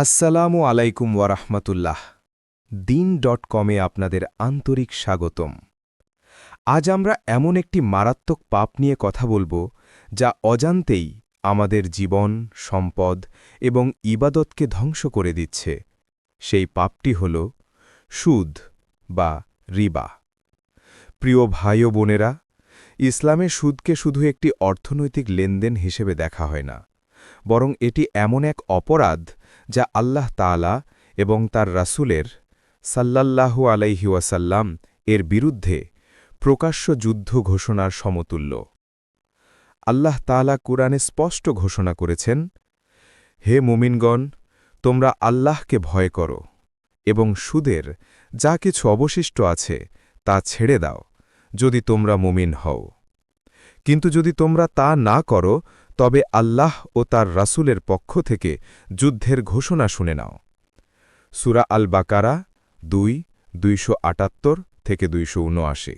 আসসালামু আলাইকুম ওয়ারাহমাতুল্লাহ। দিন ডট কমে আপনাদের আন্তরিক স্বাগতম। আজ আমরা এমন একটি মারাত্মক পাপ নিয়ে কথা বলব, যা অজান্তেই আমাদের জীবন, সম্পদ এবং ইবাদতকে ধ্বংস করে দিচ্ছে। সেই পাপটি হল সুদ বা রিবা। প্রিয় ভাই ও বোনেরা, ইসলামে সুদকে শুধু একটি অর্থনৈতিক লেনদেন হিসেবে দেখা হয় না, বরং এটি এমন এক অপরাধ যা আল্লাহ তাআলা এবং তার রাসূলের সাল্লাল্লাহু আলাইহি ওয়াসাল্লাম এর বিরুদ্ধে প্রকাশ্য যুদ্ধ ঘোষণার সমতুল্য। আল্লাহ তাআলা কুরআনে স্পষ্ট ঘোষণা করেছেন, হে মুমিনগণ, তোমরা আল্লাহকে ভয় করো এবং সুদের যা কিছু অবশিষ্ট আছে তা ছেড়ে দাও যদি তোমরা মুমিন হও। কিন্তু যদি তোমরা তা না করো তবে আল্লাহ ও তার রাসূলের পক্ষ থেকে যুদ্ধের ঘোষণা শুনে নাও। সুরা আল বাকারা দুই, দুইশো আটাত্তর থেকে দুইশো উনআশি।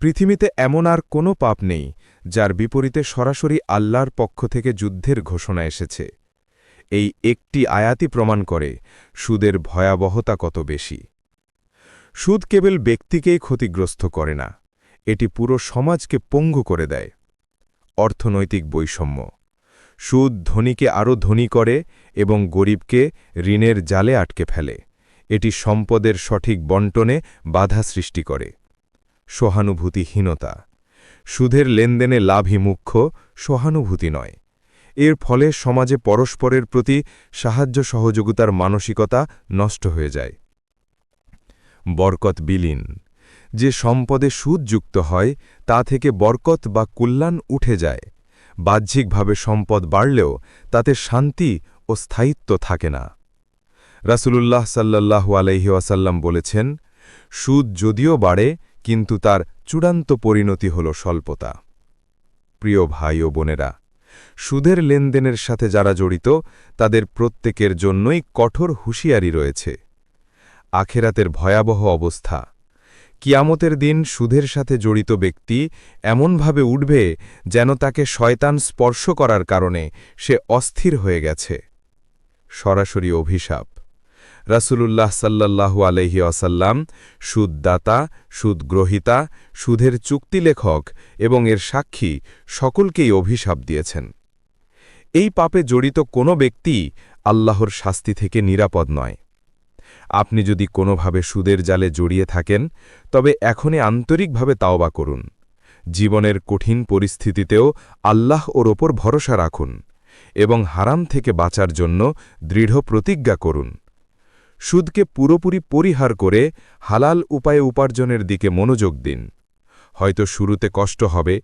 পৃথিবীতে এমন আর কোনো পাপ নেই, যার বিপরীতে সরাসরি আল্লাহর পক্ষ থেকে যুদ্ধের ঘোষণা এসেছে। এই একটি আয়াতি প্রমাণ করে সুদের ভয়াবহতা কত বেশি। সুদ কেবল ব্যক্তিকেই ক্ষতিগ্রস্ত করে না, এটি পুরো সমাজকে পঙ্গু করে দেয়। অর্থনৈতিক বৈষম্য। সুদ ধনীকে আরও ধনী করে এবং গরিবকে ঋণের জালে আটকে ফেলে। এটি সম্পদের সঠিক বন্টনে বাধা সৃষ্টি করে। সহানুভূতিহীনতা। সুদের লেনদেনে লাভই মুখ্য, সহানুভূতি নয়। এর ফলে সমাজে পরস্পরের প্রতি সাহায্য সহযোগিতার মানসিকতা নষ্ট হয়ে যায়। বরকত বিলীন। যে সম্পদে সুদ যুক্ত হয়, তা থেকে বরকত বা কল্যাণ উঠে যায়। বাহ্যিকভাবে সম্পদ বাড়লেও তাতে শান্তি ও স্থায়িত্ব থাকে না। রাসূলুল্লাহ সাল্লাল্লাহু আলাইহি ওয়াসাল্লাম বলেছেন, সুদ যদিও বাড়ে, কিন্তু তার চূড়ান্ত পরিণতি হল স্বল্পতা। প্রিয় ভাই ও বোনেরা, সুদের লেনদেনের সাথে যারা জড়িত, তাদের প্রত্যেকের জন্যই কঠোর হুঁশিয়ারি রয়েছে। আখেরাতের ভয়াবহ অবস্থা। কিয়ামতের দিন সুদের সাথে জড়িত ব্যক্তি এমনভাবে উঠবে যেন তাকে শয়তান স্পর্শ করার কারণে সে অস্থির হয়ে গেছে। সরাসরি অভিশাপ। রাসূলুল্লাহ সাল্লাল্লাহু আলহি অসাল্লাম সুদদাতা, সুদগ্রহিতা, সুদের চুক্তিলেখক এবং এর সাক্ষী সকলকেই অভিশাপ দিয়েছেন। এই পাপে জড়িত কোনো ব্যক্তি আল্লাহর শাস্তি থেকে নিরাপদ নয়। আপনি যদি কোনোভাবে সুদের জালে জড়িয়ে থাকেন, তবে এখনই আন্তরিকভাবে তাওবা করুন। জীবনের কঠিন পরিস্থিতিতেও আল্লাহ ওর ওপর ভরসা রাখুন এবং হারাম থেকে বাঁচার জন্য দৃঢ় প্রতিজ্ঞা করুন। সুদকে পুরোপুরি পরিহার করে হালাল উপায়ে উপার্জনের দিকে মনোযোগ দিন। হয়তো শুরুতে কষ্ট হবে,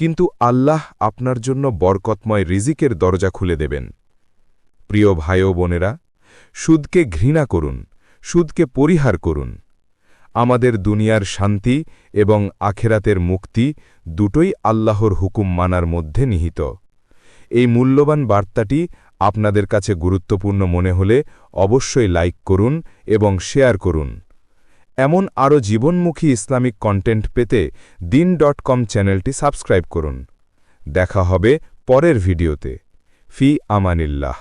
কিন্তু আল্লাহ আপনার জন্য বরকতময় রিজিকের দরজা খুলে দেবেন। প্রিয় ভাই ও বোনেরা, সুদকে ঘৃণা করুন। সুদকে পরিহার করুন। আমাদের দুনিয়ার শান্তি এবং আখেরাতের মুক্তি দুটোই আল্লাহর হুকুম মানার মধ্যে নিহিত। এই মূল্যবান বার্তাটি আপনাদের কাছে গুরুত্বপূর্ণ মনে হলে অবশ্যই লাইক করুন এবং শেয়ার করুন। এমন আরও জীবনমুখী ইসলামিক কন্টেন্ট পেতে দিন ডট কম চ্যানেলটি সাবস্ক্রাইব করুন। দেখা হবে পরের ভিডিওতে। ফি আমানিল্লাহ।